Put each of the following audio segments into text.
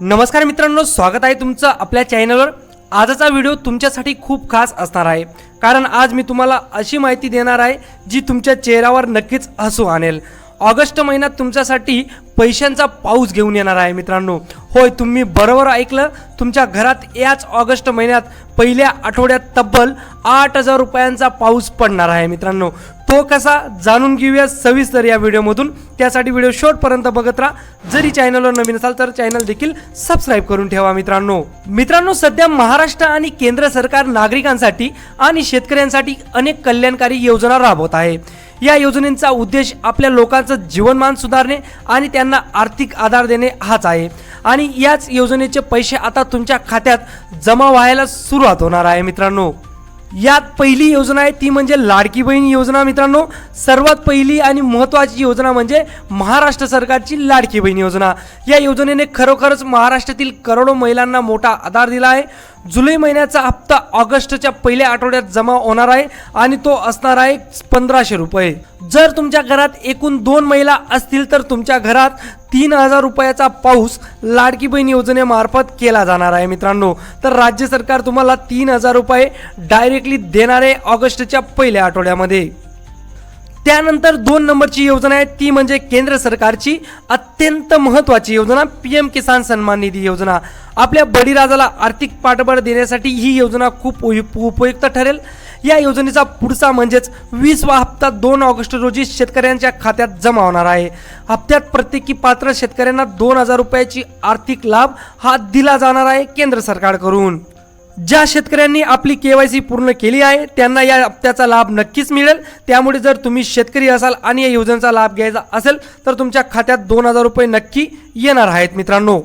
नमस्कार मित्रांनो स्वागत आहे तुमचं आपल्या चॅनलवर. आजचा व्हिडिओ तुमच्यासाठी खूप खास असणार आहे. कारण आज मी तुम्हाला अशी माहिती देणार आहे जी तुमच्या चेहऱ्यावर नक्कीच हसू आणेल. ऑगस्ट महिन्यात तुमच्यासाठी पैशांचा पाऊस घेऊन येणार आहे मित्रांनो. होय तुम्ही बरोबर ऐकलं. तुमच्या घरात याच ऑगस्ट महिन्यात पहिल्या आठवड्यात तब्बल आठ हजार रुपयांचा पाऊस पडणार आहे मित्रांनो. तो कसा जाणून घेऊया सविस्तर या व्हिडिओमधून. त्यासाठी व्हिडिओ शेवटपर्यंत बघत राहा. जरी चॅनलवर नवीन असाल तर चॅनल देखील सबस्क्राईब करून ठेवा मित्रांनो. मित्रांनो सध्या महाराष्ट्र आणि केंद्र सरकार नागरिकांसाठी आणि शेतकऱ्यांसाठी अनेक कल्याणकारी योजना राबवत आहे. या योजनेचा उद्देश आपल्या लोकांचं जीवनमान सुधारणे आणि त्यांना आर्थिक आधार देणे हाच आहे. आणि याच योजनेचे पैसे आता तुमच्या खात्यात जमा व्हायला सुरुवात होणार आहे मित्रांनो. यात पहिली योजना आहे ती म्हणजे लाडकी बहीण योजना मित्रांनो. सर्वात पहिली आणि महत्त्वाची योजना म्हणजे महाराष्ट्र सरकारची लाडकी बहीण योजना. या योजनेने खरोखरच महाराष्ट्रातील करोडो महिलांना मोठा आधार दिला आहे. जुलै महिन्याचा हप्ता ऑगस्टच्या पहिल्या आठवड्यात जमा होणार आहे आणि तो असणार आहे पंधराशे रुपये. जर तुमच्या घरात एकूण दोन महिला असतील तर तुमच्या घरात तीन हजार रुपयाचा पाऊस लाडकी बहीण योजनेमार्फत केला जाणार आहे मित्रांनो. तर राज्य सरकार तुम्हाला तीन हजार रुपये डायरेक्टली देणार आहे ऑगस्टच्या पहिल्या आठवड्यामध्ये. त्यानंतर दोन नंबरची योजना आहे. ती म्हणजे केंद्र सरकारची अत्यंत महत्त्वाची योजना पी एम किसान सन्मान निधी योजना. आपल्या बळीराजाला आर्थिक पाठबळ देण्यासाठी ही योजना खूप उपयुक्त ठरेल. या योजनेचा पुढचा म्हणजेच वीसवा हप्ता दोन ऑगस्ट रोजी शेतकऱ्यांच्या खात्यात जमा होणार आहे. हप्त्यात प्रत्येकी पात्र शेतकऱ्यांना दोन हजार रुपयाची आर्थिक लाभ हा दिला जाणार आहे केंद्र सरकारकडून. ज्या शेतकऱ्यांनी आपली केवायसी पूर्ण केली आहे त्यांना या हप्त्याचा लाभ नक्कीच मिळेल. त्यामुळे जर तुम्ही शेतकरी असाल आणि या योजनेचा लाभ घ्यायचा असेल तर तुमच्या खात्यात दोन हजार रुपये नक्की येणार आहेत मित्रांनो.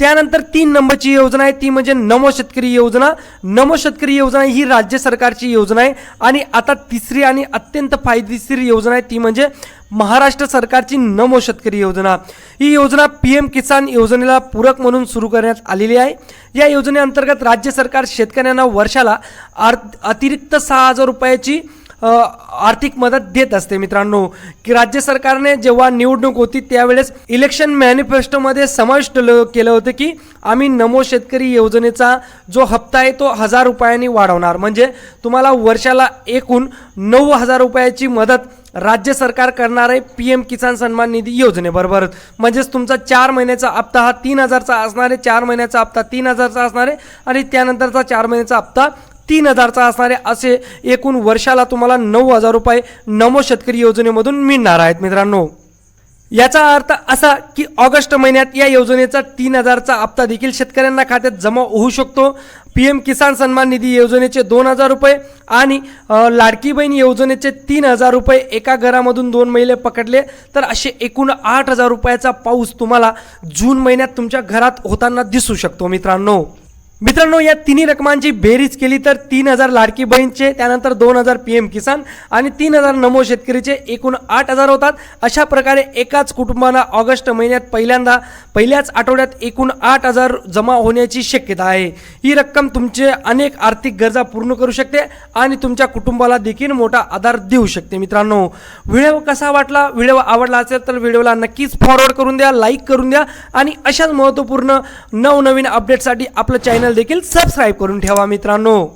त्यानंतर तीन नंबरची योजना आहे ती म्हणजे नमो शेतकरी योजना. नमो शेतकरी योजना ही राज्य सरकारची योजना आहे आणि आता तिसरी आणि अत्यंत फायदेशीर योजना आहे ती म्हणजे महाराष्ट्र सरकारची नमो शेतकरी योजना. ही योजना पी एम किसान योजनेला पूरक म्हणून सुरू करण्यात आलेली आहे. या योजनेअंतर्गत राज्य सरकार शेतकऱ्यांना वर्षाला आर अतिरिक्त सहा हजार रुपयाची आर्थिक मदत देत असते मित्रांनो. की राज्य सरकारने जेव्हा निवडणूक होती त्यावेळेस इलेक्शन मॅनिफेस्टोमध्ये समाविष्ट ल- केलं होतं की आम्ही नमो शेतकरी योजनेचा जो हप्ता आहे तो हजार रुपयांनी वाढवणार. म्हणजे तुम्हाला वर्षाला एकूण नऊ हजार रुपयाची मदत राज्य सरकार करणार आहे पी एम किसान सन्मान निधी योजनेबरोबर. म्हणजेच तुमचा चार महिन्याचा हप्ता हा तीन हजारचा असणार आहे चार महिन्याचा हप्ता तीन हजारचा असणार आहे आणि त्यानंतरचा चार महिन्याचा हप्ता तीन हजारचा असणारे असे एकूण वर्षाला तुम्हाला नऊ हजार रुपये नमो शेतकरी योजनेमधून मिळणार आहेत मित्रांनो. याचा अर्थ असा की ऑगस्ट महिन्यात या योजनेचा तीन हजारचा हप्ता देखील शेतकऱ्यांना खात्यात जमा होऊ शकतो. पी एम किसान सन्मान निधी योजनेचे दोन हजार रुपये आणि लाडकी बहीण योजनेचे तीन हजार रुपये एका घरामधून दोन महिने पकडले. तर असे एकूण आठ हजार रुपयाचा पाऊस तुम्हाला जून महिन्यात तुमच्या घरात होताना दिसू शकतो मित्रांनो. मित्रांनो या तिन्ही रकमांची बेरीज केली तर तीन हजार लाडकी बहीणचे त्यानंतर दोन हजार पी एम किसान आणि तीन हजार नमो शेतकरीचे एकूण आठ हजार होतात. अशा प्रकारे एकाच कुटुंबाला ऑगस्ट महिन्यात पहिल्यांदा पहिल्याच आठवड्यात एकूण आठ हजार जमा होण्याची शक्यता आहे. ही रक्कम तुमचे अनेक आर्थिक गरजा पूर्ण करू शकते आणि तुमच्या कुटुंबाला देखील मोठा आधार देऊ शकते मित्रांनो. व्हिडिओ कसा वाटला व्हिडिओ आवडला असेल तर व्हिडिओला नक्कीच फॉरवर्ड करून द्या लाईक करून द्या आणि अशाच महत्त्वपूर्ण नवनवीन अपडेटसाठी आपलं चॅनल देखील सबस्क्राईब करून ठेवा मित्रांनो.